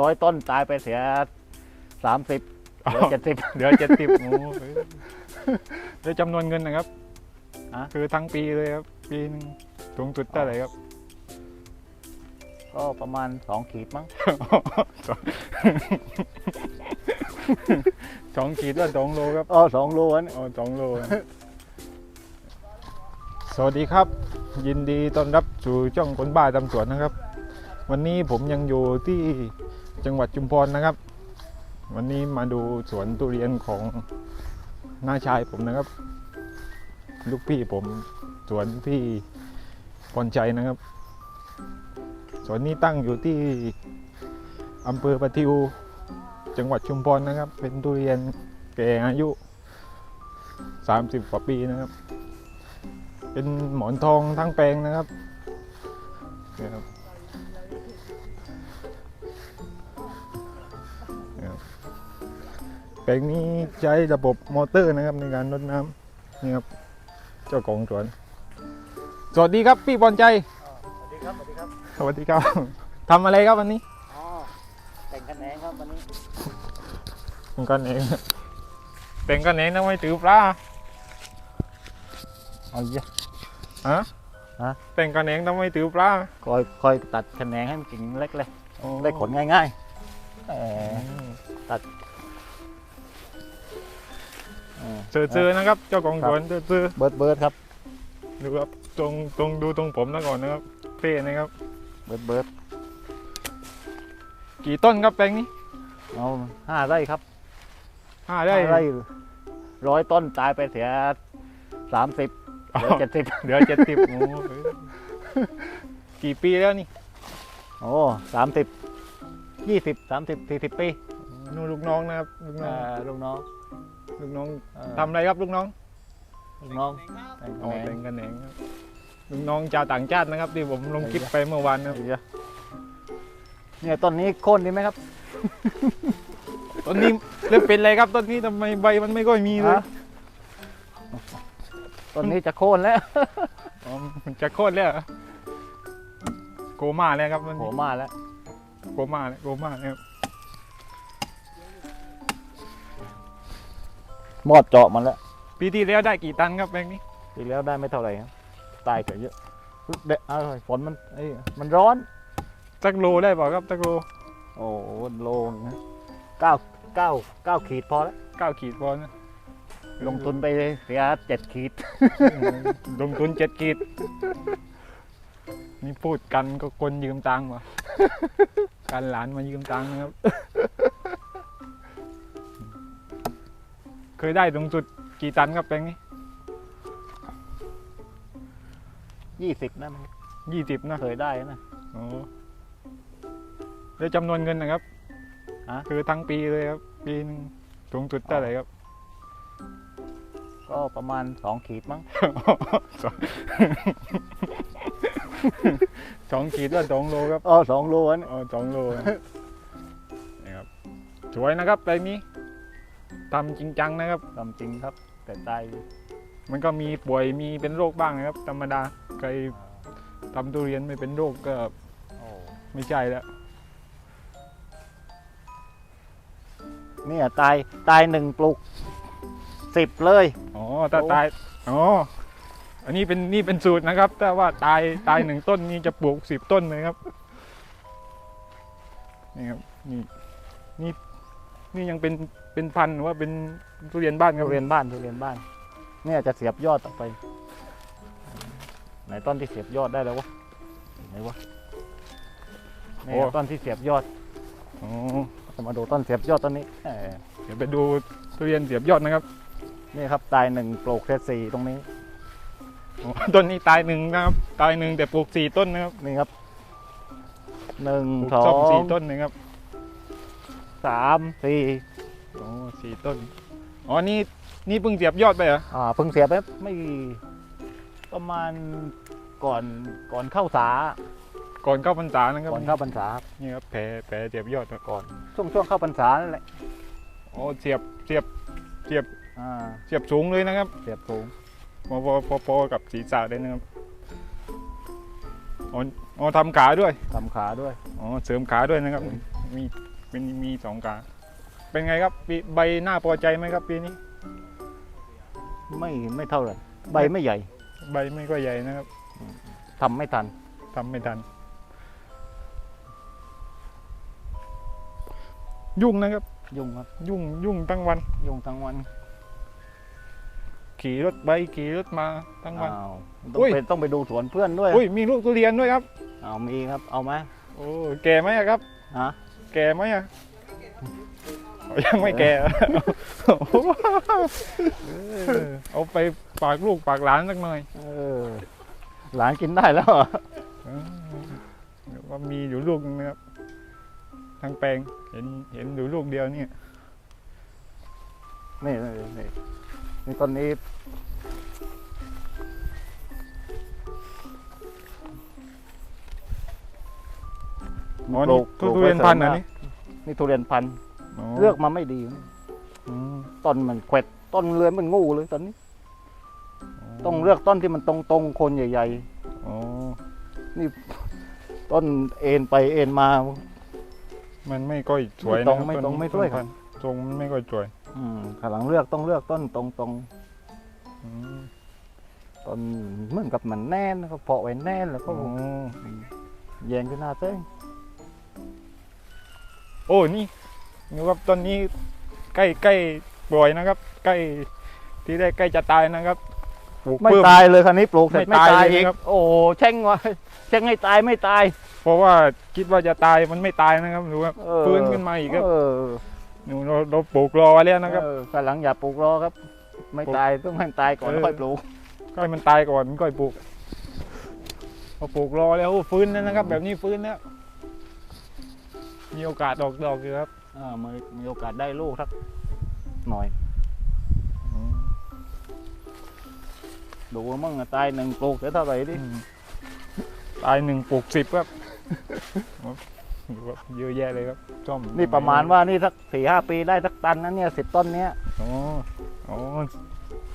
ร้อยต้นตายไปเสียสามสิบเหลือเจ็ดสิบเหลือเจ็ดสิบโอ้โหโดยจำนวนเงินนะครับฮะคือทั้งปีเลยครับ ปีหนึงสูงสุดเท่าไหร่ครับก็ประมาณสองขีดมั้ง สองขีดละสองโลครับ อ๋อสองโลนอ๋อสองโล สวัสดีครับ ยินดีต้อนรับสู่ช่องคนบ้าตำสวนนะครับ วันนี้ผมยังอยู่ที่ จังหวัดชุมพรนะครับ วันนี้มาดูสวนทุเรียนของน้าชายผมนะครับ ลูกพี่ผมสวนพี่พรชัยนะครับ สวนนี้ตั้งอยู่ที่อำเภอปะทิวจังหวัดชุมพรนะครับ เป็นทุเรียนแก่อายุ 30 กว่าปีนะครับ เป็นหมอนทองทั้งแปลงนะครับเนี่ยครับ ลงนี้ใช้ระบบมอเตอร์นะครับในการรดน้ำนี่ครับเจ้าของสวน สวัสดีครับพี่บอลใจ สวัสดีครับ สวัสดีครับ สวัสดีครับทำอะไรครับวันนี้ อ๋อ แต่งคะแนนครับวันนี้เป็นกันเองเป็นกันเองนะไม่ถือปลาเอาเยอะฮะฮะเป็นกันเองต้องไม่ถือปลาคอยคอยตัดคะแนนให้มันกิ่งเล็กเลยได้ขนง่ายๆเออ เออเจอๆนะครับ เจ้าของครัสบวนเจอเบิร์ดเบิร์ดครับๆดูครับตรงตรงดูตรงผมนะก่อนนะครับเฟ่นะครับ เบิร์ดเบิร์ดกี่ต้นครับแปลงนี้เอาห้าไร่ครับห้าได้ห้าไร่ร้อยต้นตายไปเสียสามสิบเหลือเจ็ดสิบเหลือเจ็ดสิบโอ้โหกี่ปีแล้วนี่ โอ้สามสิบยี่สิบสามสิบสี่สิบปี นู่นลูกน้องนะครับลูกน้อ่าองลูกน้องลูกน้องเอ่อทำอะไรครับลูกน้องลูกน้องแต่งอ๋อคะแนเป็นนกันเองครับลูกน้องชาวต่างชาตินะครับที่ผมลงคลิปไปเมื่อวานนะครับเดี๋ยวเนี่ยต้นนี้โค่นดีไหมครับต้นนี้เริ่มเป็นอะไรครับต้นนี้ทำไมใบมันไม่ค่อยมีเลยฮะต้นนี้จะโค่นแล้วอ๋อมันจะโคตรเลยเหรอโกมาเลยครับมันโหมาแล้วโกมาเลยโกมาเลยครับ มอดเจาะมันแล้วปีที่แล้วได้กี่ตันครับแปลงนี้ทีแล้วได้ไม่เท่าไหร่ครับตายเกิดเยอะเดะเอาฝนมันเอ้ยมันร้อนสักโลได้เปล่าครับสักโลโอ้โหโลนึงนะเก้าเก้าเก้าขีดพอแล้วเก้าขีดพอนะลงทุนไปเสียเจ็ดขีด ลงทุนเจ็ดขีดนี่พูดกันก็คนยืมตังค์วะ การหลานมายืมตังค์นะครับ เคยได้สูงสุดกี่ตันครับแปลงนี้ยี่สิบนะมันยี่สิบนะเคยได้นะ โอ้แล้วจำนวนเงินนะครับฮะ คือทั้งปีเลยครับ ปีหนึงสูงสุดเท่าไหร่ครับ ก็ประมาณสองขีดมั้ง สอง สองขีดละสองโลครับ อ๋อสองโลนอ๋อสองโลนี่ครับ สวยนะครับแปลงนี้ ทำจริงจังนะครับ ทำจริงครับ แต่ตายมันก็มีป่วยมีเป็นโรคบ้างนะครับ ธรรมดาใครทำทุเรียนไม่เป็นโรคก็โอ้ไม่ใช่แล้ว เนี่ยตายตายหนึ่งปลูกสิบเลย อ๋อ ถ้าโอ้ ตาย อ๋อ อันนี้เป็นนี่เป็นสูตรนะครับ ถ้าว่าตายตายหนึ่งต้นนี่จะปลูกสิบต้นเลยครับ นี่ครับ นี่ นี่ นี่ยังเป็นเป็นพันธุ์หรือว่าเป็นทุเรียนบ้านครับทุเรียนบ้านทุเรียนบ้าน เนี่ยจะเสียบยอดต่อไป ไหนต้นที่เสียบยอดได้แล้ววะไหนวะเนี่ยต้นที่เสียบยอดอ๋อจะมาดูต้นเสียบยอดต้นนี้เออเดี๋ยวไปดูทุเรียนเสียบยอดนะครับ นี่ครับตายหนึ่งปลูกแค่สี่ตรงนี้อ๋อต้นนี้ตายหนึ่งนะครับ ตายหนึ่งแต่ปลูกสี่ต้นนะครับนี่ครับหนึ่งปลูกสอส้มสี่งต้นนะครับ สามสี่อ๋อสี่ต้น อ๋อ นี่ นี่เพิ่งเสียบยอดไปเหรอ อ่าเพิ่งเสียบไปไม่ประมาณก่อนก่อนเข้าสาก่อนเข้าพรรษานะครับก่อนเข้าพรรษาครับนี่ครับแผลแผลเสียบยอดครับก่อนช่วงช่วงเข้าพรรษานั่นแหละอ๋อเสียบเสียบอ่าเสียบสูงเลยนะครับ เสียบสูงพอพอพอพอกับศีรษะเลยนะครับอ๋ออ๋อทำขาด้วยทำขาด้วยอ๋อเสริมขาด้วยนะครับมี เป็นมีสองกาเป็นไงครับปีใบหน้าพอใจไหมครับปีนี้ ไม่ไม่เท่าไหร่ใบไม่ใหญ่ ใบไม่ก็ใหญ่นะครับทำไม่ทันทำไม่ทัน ยุ่งนะครับ ยุ่งครับ ยุ่งยุ่งทั้งวัน ยุ่งทั้งวัน ขี่รถไปขี่รถมาทั้งวันอ้าวต้องอุ้ยไปต้องไปดูสวนเพื่อนด้วยอุ้ยมีลูกทุเรียนด้วยครับเอามีครับ เอาไหมโอ้แก่ไหมอะครับฮะ แก่ไหมอะยังไม่แก่ เออเอาไปฝากลูกฝากหลานสักหน่อยเออหลานกินได้แล้วเหรอเออเดี๋ยวว่ามีอยู่ลูกนึงนะครับ ทางแปลงเห็นเห็นอยู่ลูกเดียวเนี่ยนี่นี่นี่นี่ต้นนี้ อ๋อปลูนี่กทุปลูกทุเรียนไว้พันธุ์เหรอสริมนี่นี่ทุเรียนพันธุ์อ๋อเลือกมาไม่ดีอืมต้นมันแขวดต้นเรือนมันงูเลยตอนนี้ ต้องเลือกต้นที่มันตรงตรงๆโคนใหญ่ อ๋อๆต้นเอ็นไปเอ็นมา มันไม่ค่อยสวยไม่ตรงนะครับไม่ตรงต้นไม่สวยต้นพันธุ์ทรงมันไม่ค่อยสวยอืมข้างหลังเลือกต้องเลือกต้นตรงตรงอืมๆต้นเหมือนกับมันแน่นก็เพาะไว้แน่นแล้วก็อ๋อแยงขึ้นหน้าเต้ง โอ้นี่นี่ครับต้นนี้ใกล้ใกล้ปล่อยนะครับ ใกล้ที่ได้ใกล้จะตายนะครับปลูกไม่เพิ่ม ตายเลยคันนี้ปลูกเสร็จไม่ไม่ตายตายเลยอีกครับ โอ้โหแช่งว่าแช่งให้ตายไม่ตาย เพราะว่าคิดว่าจะตายมันไม่ตายนะครับดูครับเออ ฟื้นขึ้นมาอีกครับเออดูเราเราปลูกรอไว้แล้วนะครับ เออข้างหลังอย่าปลูกรอครับ ไม่ปลูกตายต้องให้มันตายก่อนเออ แล้วค่อยปลูก ก็ให้มันตายก่อนก็ปลูกพอปลูกรอแล้วฟื้นแล้วนะครับ แบบนี้ฟื้นแล้ว มีโอกาสออกดอกอยู่ครับเออมีมีโอกาสได้ลูกสักหน่อยดูว่ามั่งอะตายหนึ่งปลูกเดี๋ยวเท่าไหร่ดิอืมตายหนึ่งปลูกสิบครับดูครับเยอะแยะเลยครับซ่อมนี่ประมาณว่านี่สักสี่ห้าปีได้สักตันนะเนี่ยสิบต้นเนี้ยอ๋ออ๋อ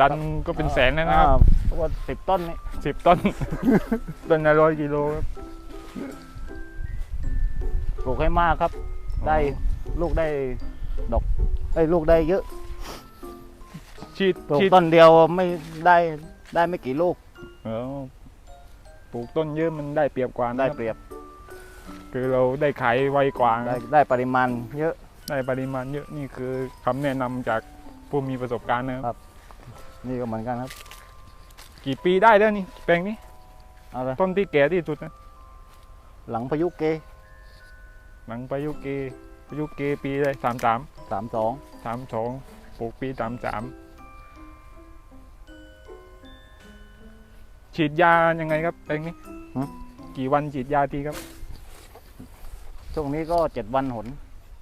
ตันก็เป็นแสนแล้วนะครับอ่าเพราะว่าสิบต้นนี่สิบต้น ต้นละร้อยกิโลครับ ปลูกให้มากครับ ได้ลูกได้ดอกได้ลูกได้เยอะฉีดปลูกฉีดต้นเดียวไม่ได้ได้ไม่กี่ลูกเออปลูกต้นเยอะมันได้เปรียบกว่าได้นะครับเปรียบคือเราได้ขายไวกว่าได้ได้ปริมาณเยอะ ได้ปริมาณเยอะนี่คือคำแนะนำจากผู้มีประสบการณ์นะครับ นี่ก็เหมือนกันครับกี่ปีได้แล้วนี่แปลงนี้ เอาเลยต้นที่แก่ที่สุดนะหลังพายุเก หลังพายุเกพายุเกปีได้สามสามสามสองสามสองปลูกปีสามสามฉีดยายังไงครับแปลงนี้กี่วันฉีดยาทีครับ ช่วงนี้ก็เจ็ดวันหน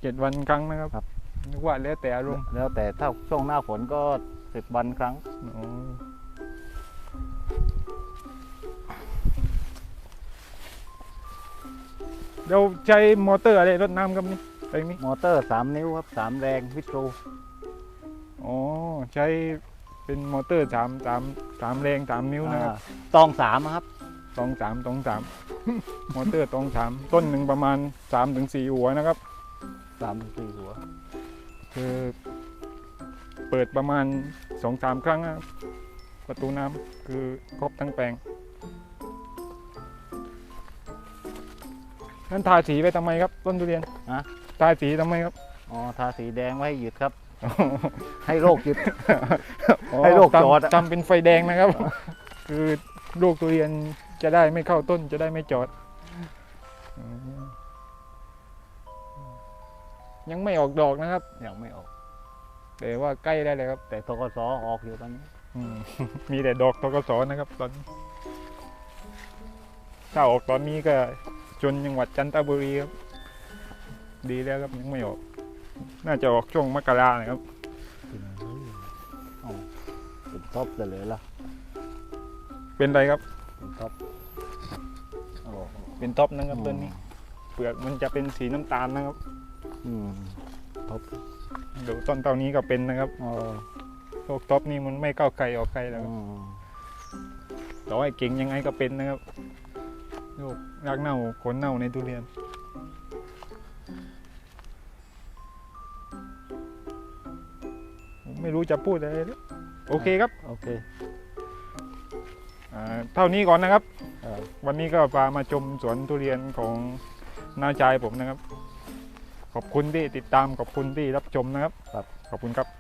เจ็ดวันครั้งนะครับครับนึกว่าแล้วแต่อารมณ์แล้วแต่ถ้าช่วงหน้าฝนก็สิบวันครั้ง อ๋อเราใช้มอเตอร์อะไรรดน้ำครับนี่แปลงนี้มอเตอร์สามนิ้วครับสามแรงวิตรูอ๋อใช้เป็นมอเตอร์สามสามสามแรงสามนิ้วนะครับอ่าตองสามอะครับตองสามตองสามมอเตอร์ตองสามต้นหนึ่งประมาณสามถึงสี่หัวนะครับสามถึงสี่หัว คือเปิดประมาณสองสามครั้งนะครับประตูน้ำคือครบทั้งแปลง นั่นทาสีไปทำไมครับ ต้นทุเรียนฮะ ทาสีทำไมครับอ๋อทาสีแดงไว้ให้หยุดครับ ให้โรคหยุดอ๋อให้โรคทำจอดอะทำเป็นไฟแดงนะครับ คือลูกทุเรียนจะได้ไม่เข้าต้นจะได้ไม่จอดอืมยังไม่ออกดอกนะครับ ยังไม่ออก แต่ว่าใกล้ได้เลยครับ แต่ทกศออกอยู่ตอนนี้ อืม มีแต่ดอกทกศนะครับ ตอนนี้ถ้าออกตอนนี้ก็ จนจังหวัดจันทบุรีครับดีแล้วครับยังไม่ออก น่าจะออกช่วงมกรานะครับเป็นท็อปเลยล่ะ เป็นไรครับ เป็นท็อปโอ้เป็นท็อปนะครับต้นนี้ เปลือกมันจะเป็นสีน้ำตาลนะครับอืมท็อปเดี๋ยวต้นเท่านี้ก็เป็นนะครับอ๋อโรคท็อปนี่มันไม่เข้าใครออกใครแล้วครับอืมต่อให้เก่งยังไงก็เป็นนะครับ โรครักเน่าขนเน่าในทุเรียน ไม่รู้จะพูดอะไรโอเคครับ โอเคเท่านี้ก่อนนะครับ วันนี้ก็พามาชมสวนทุเรียนของน้าชายผมนะครับ ขอบคุณที่ติดตามขอบคุณที่รับชมนะครับ ขอบคุณครับ